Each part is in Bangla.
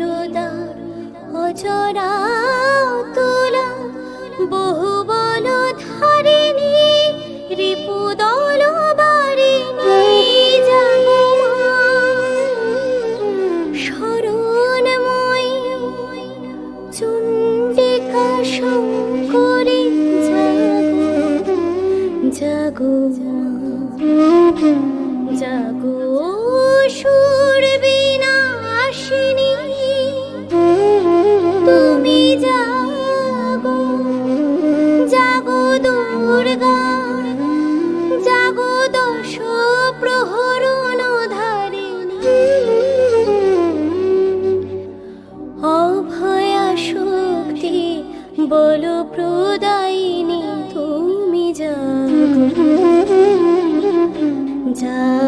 বরদা অজরা জাগো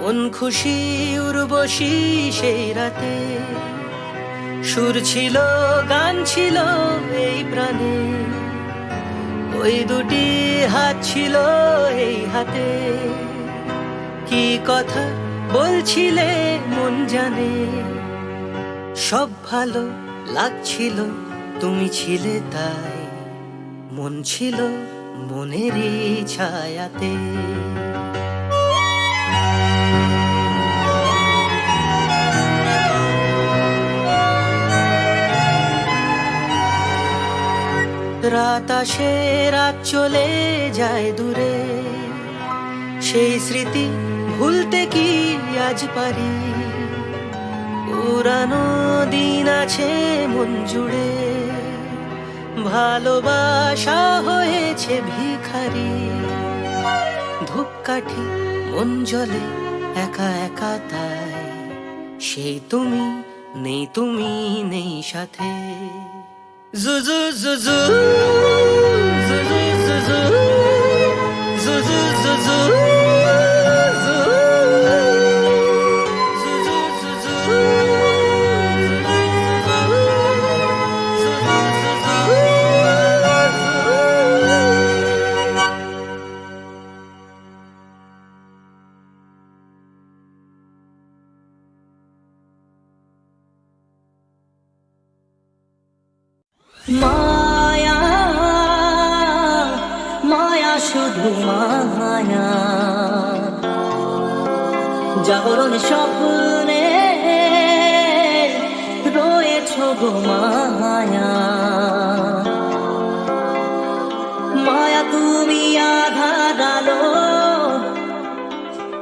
মন খুশি উর্বশী সেই রাতে সুর ছিল, গান ছিল এই প্রাণে। ওই দুটি হাত ছিল এই হাতে। কি কথা বলছিলে মন জানে? সব ভালো লাগছিল, তুমি ছিলে তাই। মন ছিল মনেরই ছায়াতে। রাত আসে, রাত চলে যায় দূরে। সেই স্মৃতি ভুলতে কি আজ পারি? পুরানো দিন আছে মন জুড়ে ভালোবাসা হয়েছে ভিখারি ধূপকাঠি মন জলে একা একা তাই সেই তুমি নেই তুমি নেই সাথে জুজু জুজু জুজু জাগরণ স্বপ্নে রয়েছ গো মায়া। মায়া, তুমি আধার আলো।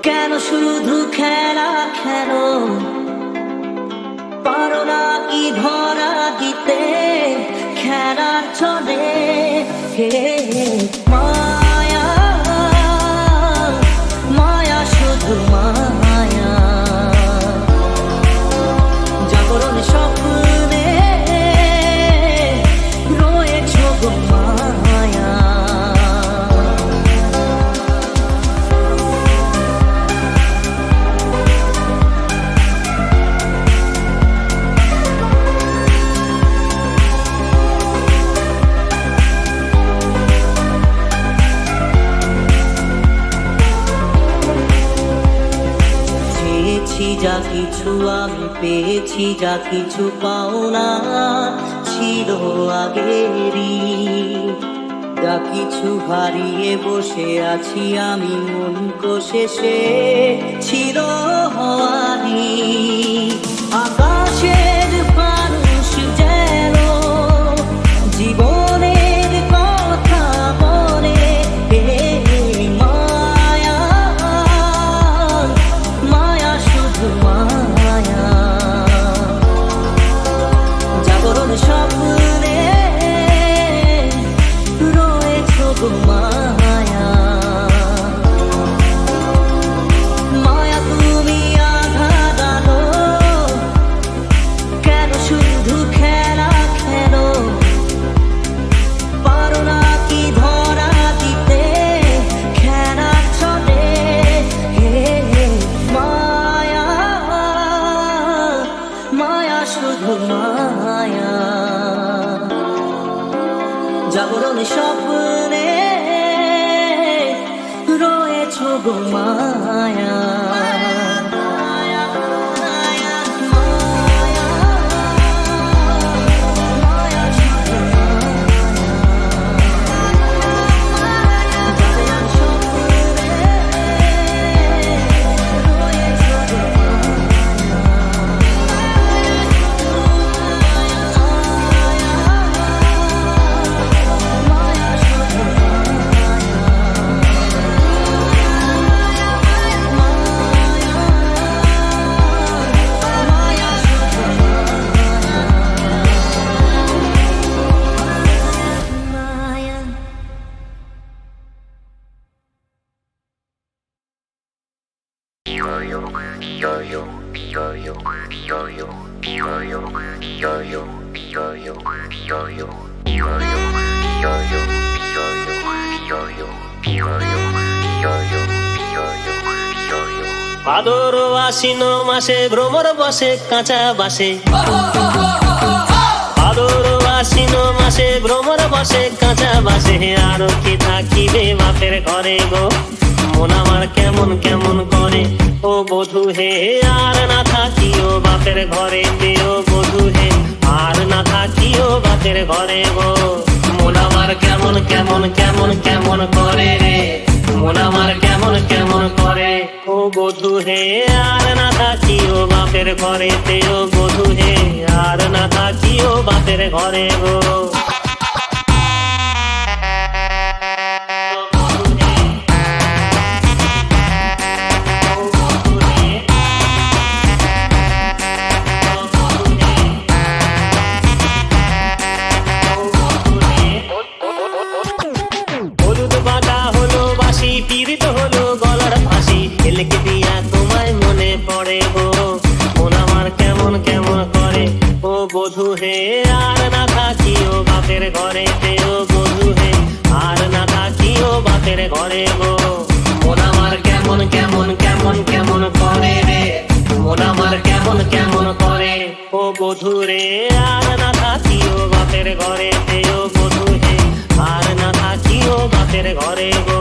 কেন শুধু খেলা খেলো? পারো না কি ধরা দিতে? খেলার চলে হে মায়া মায়া শুধু মায়া চেয়েছি যা কিছু আমি পেয়েছি, যা কিছু পাওনা ছিল আগেরই। যা কিছু হারিয়ে বসে আছি আমি মন কোশেষে ছিল হওয়ারি আশ্বিন মাসে ভ্রমর বসে, কাঁচা বাসে। ভাদর আশ্বিন মাসে ভ্রমর বসে, কাঁচা বাসে। আর কি থাকিবে বাপের ঘরে গো? মন আমার কেমন কেমন করে? ও বধু হে, আর না থাকিও বাপের ঘরে ও বধু হে, আর না থাকিও বাপের ঘরে গো। মন আমার কেমন কেমন কেমন কেমন করে রে? মন আমার বধু হে আর না থাকিও বাপের ঘরে ও বধু হে আর না থাকিও বাপের ঘরে গো। ঘরে গো। মন আমার কেমন কেমন কেমন কেমন করে রে। মন আমার কেমন কেমন করে। ও বধু রে, আর না থাকিও বাপের ঘরে ও বধু রে, আর না থাকিও বাপের ঘরে গো।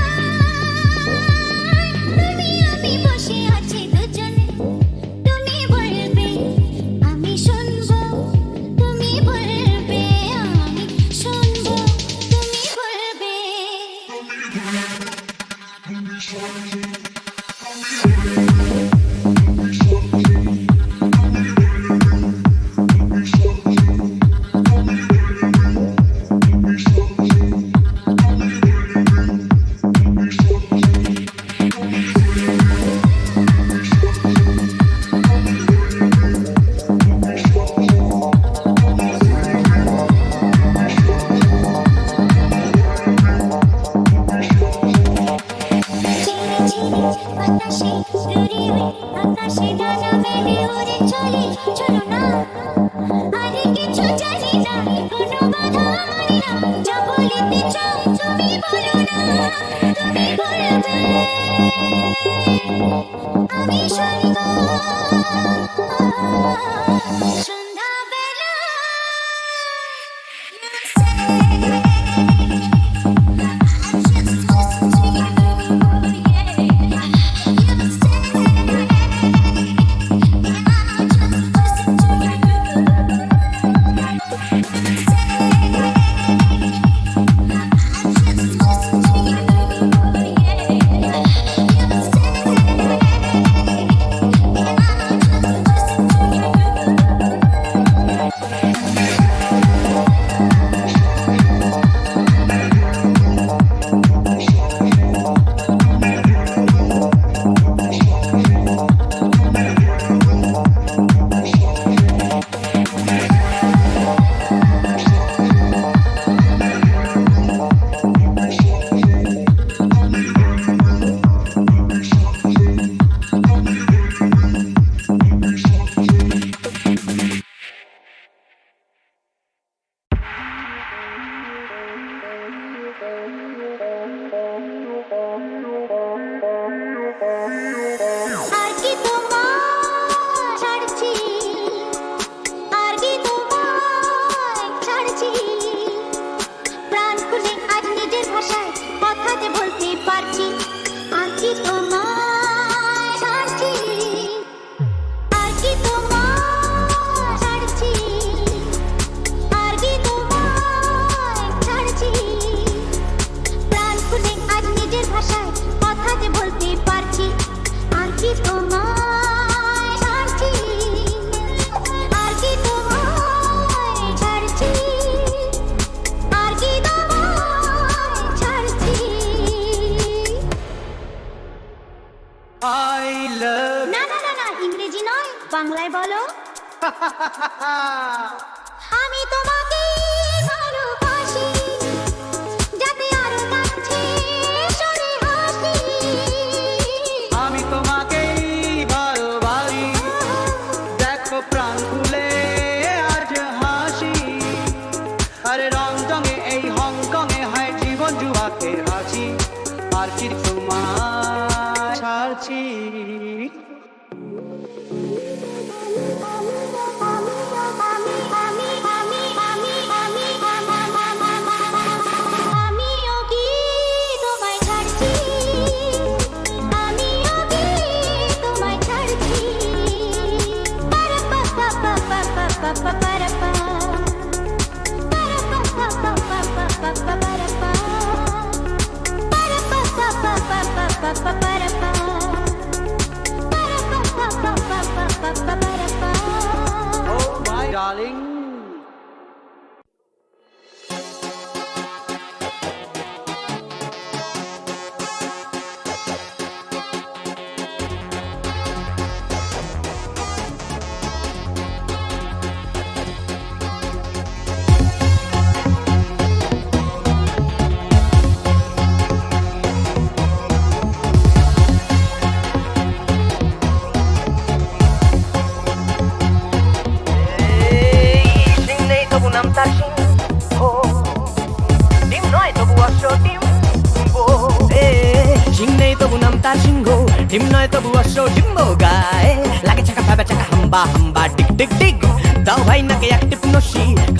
darling.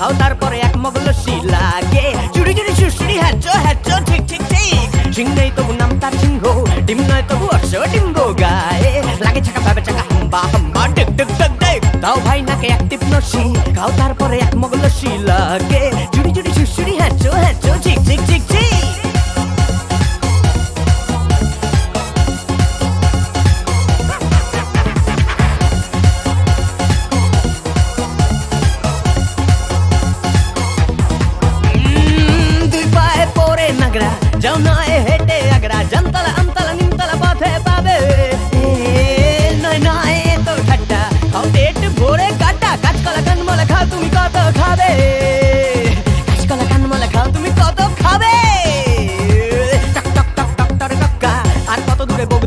খাও তারপরে এক মগল লাগে চুরি চুরি সুশ্রী হ্যাচ হ্যাচ, ঠিক ঠিক ঠিক। সিং নেই তবু নাম তার সিংহ, ডিম নয় তবু অর্শ ডিম্ব গায়ে। লাগে ছাকা, ভাবে ছাকা, হাম্বা হাম্বা, ডেক ডেক ডেক ডেক। দাও ভাই নাকে এক টিপ নসি, খাও, তারপরে এক মগল লাগে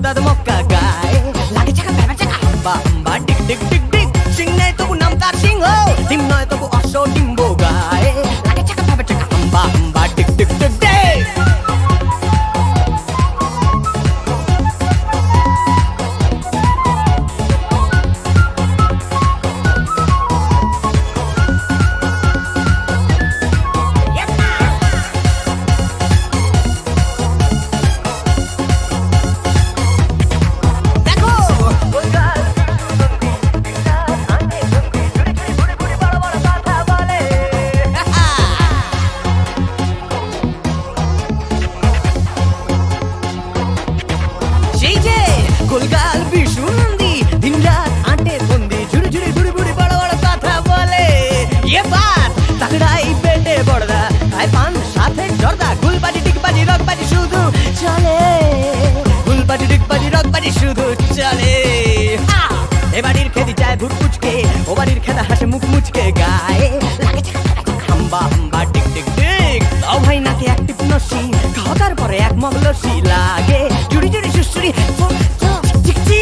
দুধার মক্কা গায় লাগে চাকা ব্যাপার চাকা বাম্বা ডিক ডিক ডিক ডিক সিং নাই তবু নাম তার সিংহ ডিম নয় তবু অশ্ব ডিম মহলসি লাগে। জুড়ি জুড়ি সুসুরি চিকচি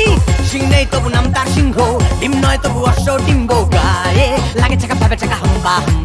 সিং নেই তবু নাম তার সিংহ, ডিম নয় তবু অশ্ব ডিম্ব গায়ে। লাগে চাকা, পাবে চাকা, হাম্বা হাম্বা।